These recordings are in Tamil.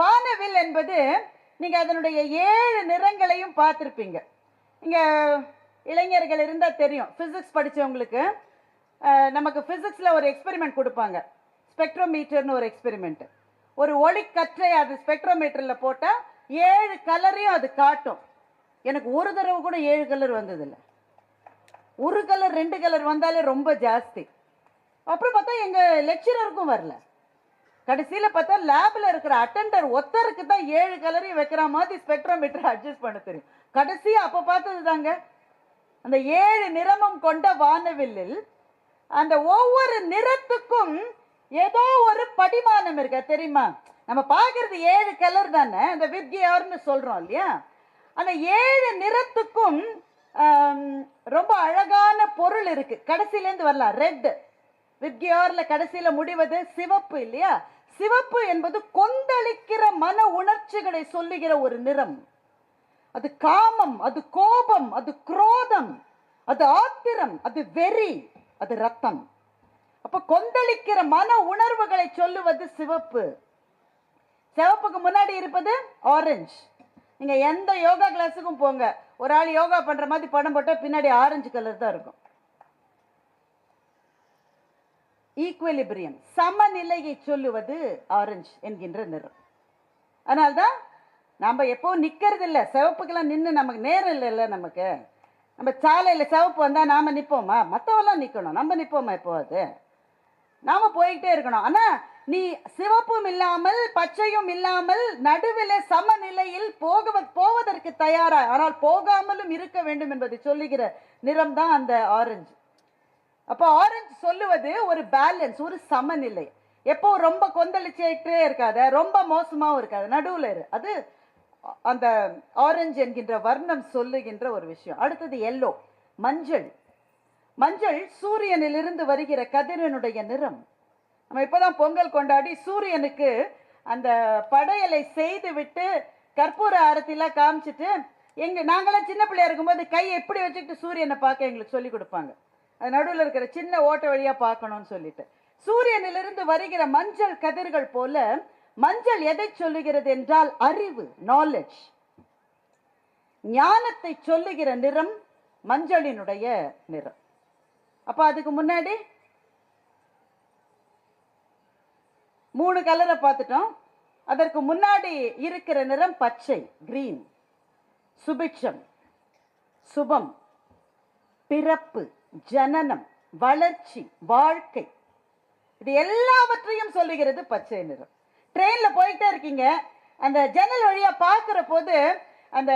வானவில் என்பது நீங்கள் அதனுடைய ஏழு நிறங்களையும் பார்த்துருப்பீங்க. இங்கே இளைஞர்கள் இருந்தால் தெரியும் ஃபிசிக்ஸ் படித்தவங்களுக்கு நமக்கு ஃபிசிக்ஸில் ஒரு எக்ஸ்பெரிமெண்ட் கொடுப்பாங்க. ஸ்பெக்ட்ரோமீட்டர்னு ஒரு எக்ஸ்பெரிமெண்ட்டு ஒரு ஒளிக்கற்றை அது ஸ்பெக்ட்ரோமீட்டரில் போட்டால் ஏழு கலரையும் அது காட்டும். எனக்கு ஒரு தடவை கூட ஏழு கலர் வந்ததில்லை. ஒரு கலர் ரெண்டு கலர் வந்தாலே ரொம்ப ஜாஸ்தி. அப்புறம் பார்த்தா எங்கள் லெக்சரருக்கும் வரல. கடைசியில் பார்த்தா லேபில் இருக்கிற அட்டெண்டர் ஒத்தருக்கு தான் ஏழு கலரையும் வைக்கிற மாதிரி ஸ்பெக்ட்ரோமீட்டர் அட்ஜஸ்ட் பண்ண தெரியும். கடைசியா அப்போ பார்த்தது தாங்க அந்த ஏழு நிறமும் கொண்ட வானவில்லில் அந்த ஒவ்வொரு நிறத்துக்கும் ஏதோ ஒரு படிமானம் இருக்க தெரியுமா? நம்ம பார்க்கறது ஏழு கலர் தானே? அந்த வித்யார்னு சொல்கிறோம் இல்லையா? அந்த ஏழு நிறத்துக்கும் ரொம்ப அழகான பொருள் இருக்குது கடைசியிலேருந்து வரலாம். ரெட் வித்யாரில் கடைசியில் முடிவது சிவப்பு இல்லையா? சிவப்பு என்பது கொந்தளிக்கிற மன உணர்ச்சிகளை சொல்லுகிற ஒரு நிறம். அது காமம் அது கோபம் அது குரோதம் அது ஆத்திரம் அது வெறி அது ரத்தம். அப்ப கொந்தளிக்கிற மன உணர்வுகளை சொல்லுவது சிவப்பு. சிவப்புக்கு முன்னாடி இருப்பது ஆரஞ்சு நீங்க எந்த யோகா கிளாஸுக்கும் போங்க. ஒரு ஆள் யோகா பண்ற மாதிரி படம் போட்டால் பின்னாடி ஆரஞ்சு கலர் தான் இருக்கும். ஈக்குவலிபிரியம் சமநிலையை சொல்லுவது ஆரஞ்சு என்கின்ற நிறம். அதனால்தான் நம்ம எப்போ நிற்கிறது இல்லை சிவப்புக்கெல்லாம் நின்று நமக்கு நேரம் இல்லைல்ல நமக்கு. நம்ம சாலையில் சிவப்பு வந்தால் நாம் நிற்போமா மற்றவெல்லாம் நிற்கணும் நம்ம நிற்போமா இப்போ அது நாம் போயிட்டே இருக்கணும். ஆனால் நீ சிவப்பும் இல்லாமல் பச்சையும் இல்லாமல் நடுவில் சமநிலையில் போக போவதற்கு தயாரா? ஆனால் போகாமலும் இருக்க வேண்டும் என்பதை சொல்லுகிற நிறம் தான் அந்த ஆரஞ்சு அப்போ ஆரஞ்சு சொல்லுவது ஒரு பேலன்ஸ் ஒரு சமநிலை. எப்போ ரொம்ப கொந்தளிச்சிட்டே இருக்காத ரொம்ப மோசமாகவும் இருக்காது நடுவில் இரு. அது அந்த ஆரஞ்சு என்கின்ற வர்ணம் சொல்லுகின்ற ஒரு விஷயம். அடுத்தது எல்லோ மஞ்சள். மஞ்சள் சூரியனிலிருந்து வருகிற கதிரனுடைய நிறம். நம்ம இப்போதான் பொங்கல் கொண்டாடி சூரியனுக்கு அந்த படையலை செய்து விட்டு கற்பூர ஆரத்திலாம் காமிச்சிட்டு எங்க நாங்களாம் சின்ன பிள்ளையா இருக்கும்போது கையை எப்படி வச்சுக்கிட்டு சூரியனை பார்க்க எங்களுக்கு சொல்லி கொடுப்பாங்க. அது நடுவில் இருக்கிற சின்ன ஓட்ட வழியாக பார்க்கணும்னு சொல்லிட்டு. சூரியனிலிருந்து வருகிற மஞ்சள் கதிர்கள் போல மஞ்சள் எதை சொல்லுகிறது என்றால் அறிவு நாலேஜ் ஞானத்தை சொல்லுகிற நிறம் மஞ்சளினுடைய நிறம். அப்ப அதுக்கு முன்னாடி மூணு கலரை பார்த்துட்டோம். அதற்கு முன்னாடி இருக்கிற நிறம் பச்சை கிரீன் சுபிட்சம் சுபம் பிறப்பு. ஜனனம் வளர்ச்சி வாழ்க்கை. இது எல்லாவற்றையும் சொல்லுகிறது பச்சை நிறம். ட்ரெயின்ல போயிட்டே இருக்கீங்க. அந்த ஜன்னல் வழியா பார்க்குற போது அந்த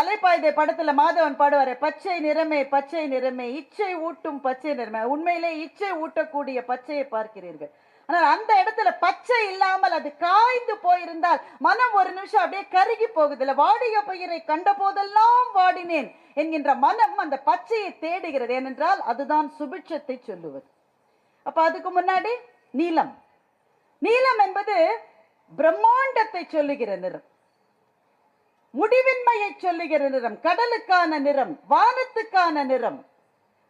அலைப்பாய்தை படத்துல மாதவன் பாடுவார் பச்சை நிறமே பச்சை நிறமே இச்சை ஊட்டும் பச்சை நிறமே. உண்மையிலே இச்சை ஊட்டக்கூடிய பச்சையை பார்க்கிறீர்கள். ஆனால் அந்த இடத்துல பச்சை இல்லாமல் அது காய்ந்து போயிருந்தால் மனம் ஒரு நிமிஷம் அப்படியே கருகி போகுதுல வாடிய பயிரை கண்ட போதெல்லாம் வாடினேன். என்கின்ற மனம் அந்த பச்சையை தேடுகிறது. ஏனென்றால் அதுதான் சுபிட்சத்தை சொல்லுவது. அப்ப அதுக்கு முன்னாடி நீலம் நீலம் என்பது பிரம்மாண்டத்தை சொல்லுகிற நிறம். முடிவின்மையை சொல்லுகிற நிறம். கடலுக்கான நிறம் வானத்துக்கான நிறம்.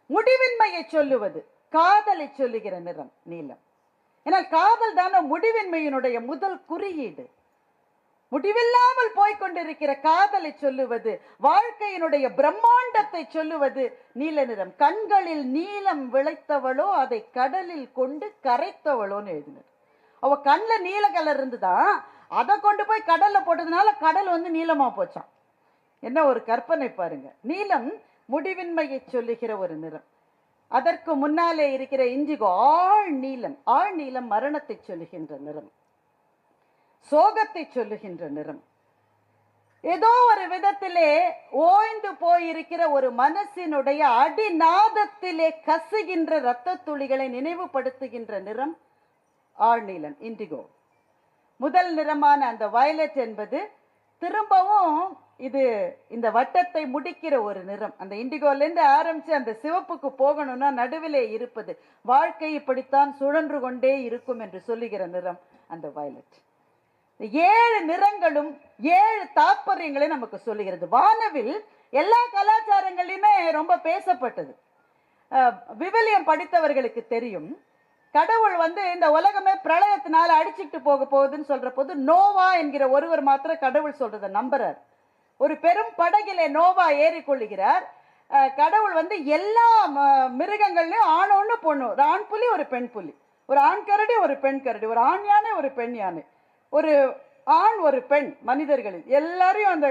முடிவின்மையை சொல்லுவது காதலை சொல்லுகிற நிறம் நீலம் ஏன்னால் காதல் தானே முடிவின்மையினுடைய முதல் குறியீடு. முடிவில்லாமல் போய்கொண்டிருக்கிற காதலை சொல்லுவது வாழ்க்கையினுடைய பிரம்மாண்டத்தை சொல்லுவது நீல நிறம். கண்களில் நீலம் விளைத்தவளோ அதை கடலில் கொண்டு கரைத்தவளோன்னு எழுதினார் அவ கண்ணில் நீல கலர் இருந்துதான் அதை கொண்டு போய் கடல்ல போட்டதுனால கடல் வந்து நீளமா போச்சான் என்ன ஒரு கற்பனை பாருங்க. நீலம் முடிவின்மையை சொல்லுகிற ஒரு நிறம். அதற்கு முன்னாலே இருக்கிற இஞ்சிகோ ஆழ் நீலம் ஆள் நீளம் மரணத்தை சொல்லுகின்ற நிறம். சோகத்தை சொல்லுகின்ற நிறம். ஏதோ ஒரு விதத்திலே ஓய்ந்து போயிருக்கிற ஒரு மனசினுடைய அடிநாதத்திலே கசுகின்ற இரத்த துளிகளை நினைவுபடுத்துகின்ற நிறம் ஆழ்நீலம் இண்டிகோ முதல் நிறமான அந்த வயலட் என்பது திரும்பவும் இது இந்த வட்டத்தை முடிக்கிற ஒரு நிறம். அந்த இண்டிகோலேருந்து ஆரம்பித்து அந்த சிவப்புக்கு போகணும்னா நடுவிலே இருப்பது. வாழ்க்கை இப்படித்தான் சுழன்று கொண்டே இருக்கும் என்று சொல்லுகிற நிறம் அந்த வயலட் ஏழு நிறங்களும் ஏழு தாற்பயங்களையும் நமக்கு சொல்லுகிறது. வானவில் எல்லா கலாச்சாரங்களையுமே ரொம்ப பேசப்பட்டது. விவிலியம் படித்தவர்களுக்கு தெரியும். கடவுள் வந்து இந்த உலகமே பிரளயத்தினால அடிச்சுட்டு போக போகுதுன்னு சொல்ற போது நோவா என்கிற ஒருவர் மாத்திர கடவுள் சொல்றதை நம்புறார். ஒரு பெரும் படகிலே நோவா ஏறிக்கொள்ளுகிறார். கடவுள் வந்து எல்லா ம- மிருகங்கள்லயும் ஆண் பொண்ணு. ஒரு ஆண் புலி ஒரு பெண் புலி ஒரு ஆண் கரடி ஒரு பெண் கரடி ஒரு ஆண் யானை ஒரு பெண் யானை. ஒரு ஆண் ஒரு பெண் மனிதர்களில் எல்லாரையும் அந்த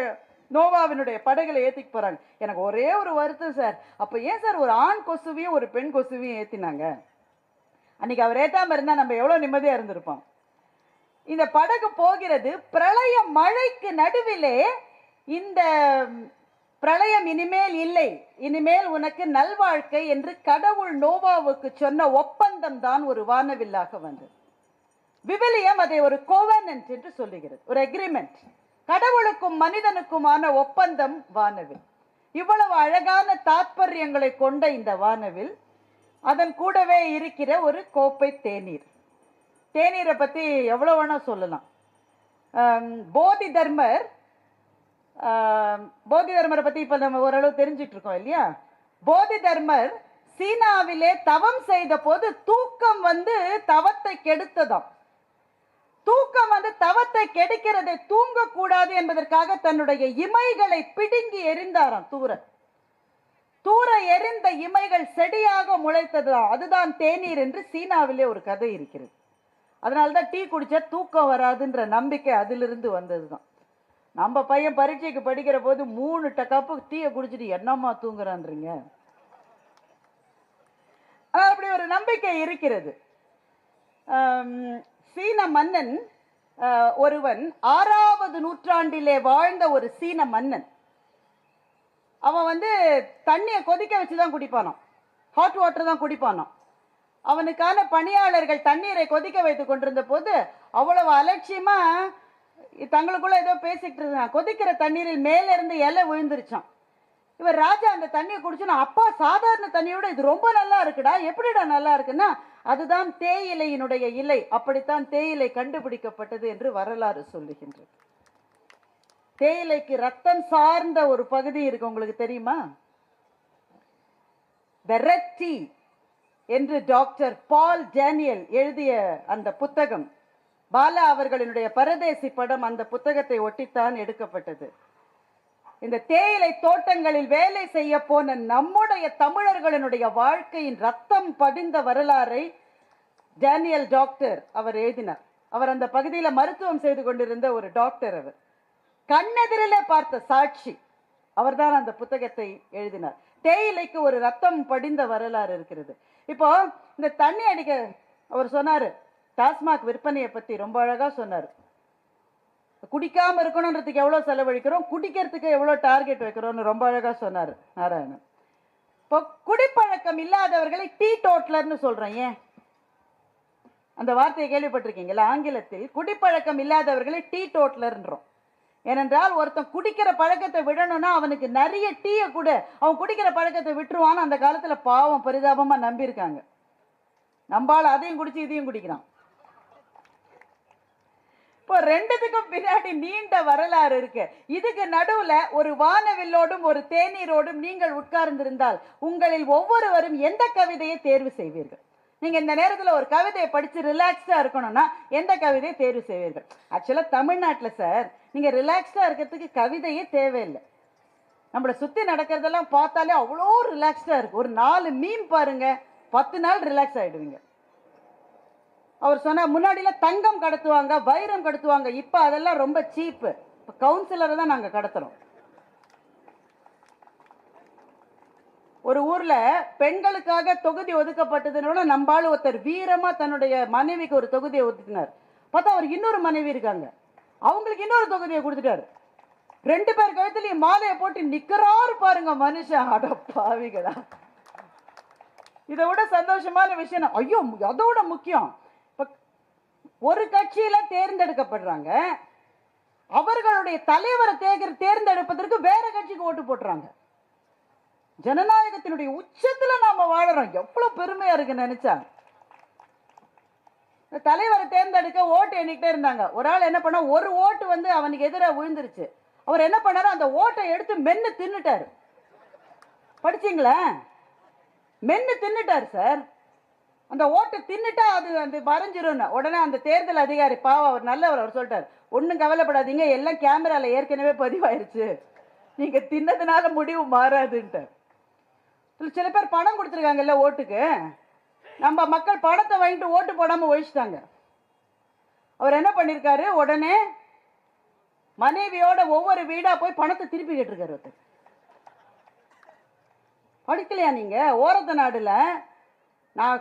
நோவாவினுடைய படகுகளை ஏற்றிக்க போகிறாங்க எனக்கு ஒரே ஒரு வருத்தம் சார். அப்போ ஏன் சார் ஒரு ஆண் கொசுவையும் ஒரு பெண் கொசுவையும் ஏற்றினாங்க அன்னைக்கு அவர் ஏற்றாமல் இருந்தால் நம்ம எவ்வளோ நிம்மதியாக இருந்திருப்போம். இந்த படகு போகிறது பிரளய மழைக்கு நடுவிலே இந்த பிரளயம் இனிமேல் இல்லை. இனிமேல் உனக்கு நல்வாழ்க்கை என்று கடவுள் நோவாவுக்கு சொன்ன ஒப்பந்தம் தான் ஒரு வானவில்லாக வந்தது. விவிலியம் அதை ஒரு கோவனன்ட் என்று சொல்லுகிறது. ஒரு அக்ரிமெண்ட் கடவுளுக்கும் மனிதனுக்குமான ஒப்பந்தம் வானவில். இவ்வளவு அழகான தாத்பரியங்களை கொண்ட இந்த வானவில் அதன் கூடவே இருக்கிற ஒரு கோப்பை தேநீர். தேநீரை பற்றி எவ்வளோ வேணால் சொல்லலாம். போதி தர்மர் போதி தர்மரை பற்றி இப்போ நம்ம ஓரளவு தெரிஞ்சிட்ருக்கோம் இல்லையா? போதி தர்மர் சீனாவிலே தவம் செய்த போது தூக்கம் வந்து தவத்தை கெடுத்ததாம். தூக்கம் வந்து தவத்தை கெடுக்கிறதை தூங்கக்கூடாது என்பதற்காக தன்னுடைய இமைகளை பிடுங்கி எரிந்தாராம் தூர தூர எரிந்த இமைகள் செடியாக முளைத்ததுதான் அதுதான் தேநீர் என்று சீனாவிலே ஒரு கதை இருக்கிறது. அதனால்தான் டீ குடிச்சா தூக்கம் வராதுன்ற நம்பிக்கை அதிலிருந்து வந்ததுதான். நம்ம பையன் பரீட்சைக்கு படிக்கிற போது மூணு கப்பு டீயை குடிச்சிட்டு என்னம்மா தூங்குறான்றீங்க? அப்படி ஒரு நம்பிக்கை இருக்கிறது. சீன மன்னன் ஒருவன் ஆறாவது நூற்றாண்டிலே வாழ்ந்த ஒரு சீன மன்னன். அவன் வந்து தண்ணியை கொதிக்க வச்சு தான் குடிப்பானான் ஹாட் வாட்டர் தான் குடிப்பானான் அவனுக்கான பணியாளர்கள் தண்ணீரை கொதிக்க வைத்து கொண்டிருந்த போது அவ்வளவு அலட்சியமா தங்களுக்குள்ள ஏதோ பேசிக்கிட்டு இருந்தான். கொதிக்கிற தண்ணீரில் மேலிருந்து இலை விழுந்துருச்சான் இவர் ராஜா அந்த தண்ணியை குடிச்சுன்னா அப்பா சாதாரண தண்ணியோட இது ரொம்ப நல்லா இருக்குடா. எப்படிடா நல்லா இருக்குன்னா அதுதான் தேயிலையினுடைய இலை. அப்படித்தான் தேயிலை கண்டுபிடிக்கப்பட்டது என்று வரலாறு சொல்லுகின்றது. தேயிலைக்கு ரத்தம் சார்ந்த ஒரு பகுதி இருக்கு. உங்களுக்கு தெரியுமா? த ரெட் டீ என்று டாக்டர் பால் டேனியல் எழுதிய அந்த புத்தகம். பாலா அவர்களினுடைய பரதேசி படம் அந்த புத்தகத்தை ஒட்டித்தான் எடுக்கப்பட்டது. இந்த தேயிலை தோட்டங்களில் வேலை செய்ய போன நம்முடைய தமிழர்களினுடைய வாழ்க்கையின் ரத்தம் படிந்த வரலாறை டேனியல் டாக்டர் அவர் எழுதினார். அவர் அந்த பகுதியில் மருத்துவம் செய்து கொண்டிருந்த ஒரு டாக்டர் அவர். கண்ணெதிரிலே பார்த்த சாட்சி அவர்தான் அந்த புத்தகத்தை எழுதினார். தேயிலைக்கு ஒரு ரத்தம் படிந்த வரலாறு இருக்கிறது. இப்போ இந்த தண்ணி அடிக்க அவர் சொன்னார். டாஸ்மாக் விற்பனையை பற்றி ரொம்ப அழகாக சொன்னார். குடிக்காமல் இருக்கணுன்றதுக்கு எவ்வளோ செலவழிக்கிறோம்? குடிக்கிறதுக்கு எவ்வளோ டார்கெட் வைக்கிறோம்னு ரொம்ப அழகாக சொன்னார் நாராயணன். இப்போ குடிப்பழக்கம் இல்லாதவர்களை டீ டோட்லர்னு சொல்றேன் ஏன்? அந்த வார்த்தையை கேள்விப்பட்டிருக்கீங்களா? ஆங்கிலத்தில் குடிப்பழக்கம் இல்லாதவர்களை டீ டோட்லர்ன்றோம். ஏனென்றால் ஒருத்தன் குடிக்கிற பழக்கத்தை விடணும்னா அவனுக்கு நிறைய டீயை கூட. அவன் குடிக்கிற பழக்கத்தை விட்டுருவான்னு அந்த காலத்தில் பாவம் பரிதாபமாக நம்பியிருக்காங்க. நம்பால் அதையும் குடிச்சு இதையும் குடிக்கிறான். இப்போ ரெண்டுத்துக்கும் பின்னாடி நீண்ட வரலாறு இருக்கு. இதுக்கு நடுவுல ஒரு வானவில்லோடும் ஒரு தேநீரோடும் நீங்கள் உட்கார்ந்திருந்தால் உங்களில் ஒவ்வொருவரும் எந்த கவிதையை தேர்வு செய்வீர்கள்? நீங்க இந்த நேரத்துல ஒரு கவிதையை படிச்சு ரிலாக்ஸ்டா இருக்கணும்னா எந்த கவிதையை தேர்வு செய்வீர்கள்? ஆக்சுவலா தமிழ்நாட்டில் சார் நீங்க ரிலாக்ஸ்டா இருக்கிறதுக்கு கவிதையே தேவையில்லை. நம்மளை சுத்தி நடக்கிறதெல்லாம் பார்த்தாலே அவ்வளோ ரிலாக்ஸ்டா இருக்கு. ஒரு நாலு மீம் பாருங்க பத்து நாள் ரிலாக்ஸ் ஆயிடுவீங்க. அவர் சொன்னா முன்னாடிலாம் தங்கம் கடத்துவாங்க வைரம் கடத்துவாங்க இப்போ அதெல்லாம் ரொம்ப சீப்பு இப்போ கவுன்சிலரை தான் நாங்கள் கடத்துறோம் ஒரு ஊர்ல பெண்களுக்காக தொகுதி ஒதுக்கப்பட்டதுன்னு நம்பாலும் ஒருத்தர் வீரமா தன்னுடைய மனைவிக்கு ஒரு தொகுதியை ஒதுக்கினார். பார்த்தா அவர் இன்னொரு மனைவி இருக்காங்க. அவங்களுக்கு இன்னொரு தொகுதியை கொடுத்துட்டாரு. ரெண்டு பேர் கழுத்துலயும் மாலையை போட்டு நிக்கிறாரு பாருங்க மனுஷன். அட பாவிகளா. இதை விட சந்தோஷமான விஷயம் ஐயோ அதோட முக்கியம். ஒரு கட்சியில தேர்ந்தெடுக்கப்படுறாங்க. அவர்களுடைய தலைவரை தேர்ந்து தேர்ந்தெடுப்பதற்கு வேற கட்சிக்கு ஓட்டு போட்டுறாங்க. ஜனநாயகத்தினுடைய உச்சத்துல நாம வாழறோம். எவ்வளவு பெருமையா இருக்கு நினைச்சா தலைவரை தேர்ந்தெடுக்க ஓட்டு எண்ணிக்கிட்டே இருந்தாங்க. ஒரு ஆள் என்ன பண்ணா ஒரு ஓட்டு வந்து அவனுக்கு எதிராக விழுந்துருச்சு. அவர் என்ன பண்ணாரு அந்த ஓட்டை எடுத்து மென்னு தின்னுட்டாரு. படிச்சீங்களா? மென்னு தின்னுட்டார் சார். அந்த ஓட்டு தின்னுட்டா அது அந்த வரைஞ்சிரும்னு. உடனே அந்த தேர்தல் அதிகாரி பாவம் அவர் நல்லவர் அவர் சொல்லிட்டார். ஒன்றும் கவலைப்படாதீங்க எல்லாம் கேமராவில் ஏற்கனவே பதிவாயிருச்சு. நீங்கள் தின்னதுனால முடிவு மாறாதுன்ட்டு சில பேர் பணம் கொடுத்துருக்காங்கல்ல ஓட்டுக்கு. நம்ம மக்கள் பணத்தை வாங்கிட்டு ஓட்டு போடாமல் ஒழிச்சிட்டாங்க அவர் என்ன பண்ணியிருக்காரு உடனே மனைவியோட ஒவ்வொரு வீடாக போய் பணத்தை திருப்பி கேட்டிருக்காரு ஒருத்தர் படிக்கலையா நீங்கள் ஓரத்த நாடில் நான்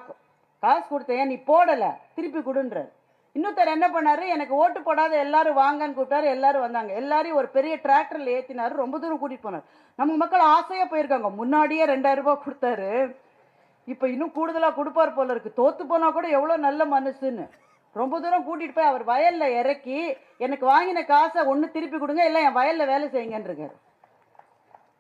காசு கொடுத்தேன் நீ போடலை. திருப்பி கொடுன்றார் இன்னொருத்தர் என்ன பண்ணாரு? எனக்கு ஓட்டு போடாத எல்லாரும் வாங்கன்னு கூப்பிட்டாரு எல்லாரும் வந்தாங்க. எல்லாரையும் ஒரு பெரிய டிராக்டர்ல ஏத்தினாரு ரொம்ப தூரம் கூட்டிட்டு போனார். நம்ம மக்கள் ஆசையா போயிருக்காங்க. முன்னாடியே ரெண்டாயிரம் ரூபாய் கொடுத்தாரு. இப்போ இன்னும் கூடுதலா கொடுப்பார் போல இருக்கு. தோத்து போனா கூட எவ்வளவு நல்ல மனசுன்னு. ரொம்ப தூரம் கூட்டிட்டு போய் அவர் வயல்ல இறக்கி எனக்கு வாங்கின காசை ஒன்று திருப்பி கொடுங்க இல்லை என் வயல்ல வேலை செய்யுங்கன்னு இருக்காரு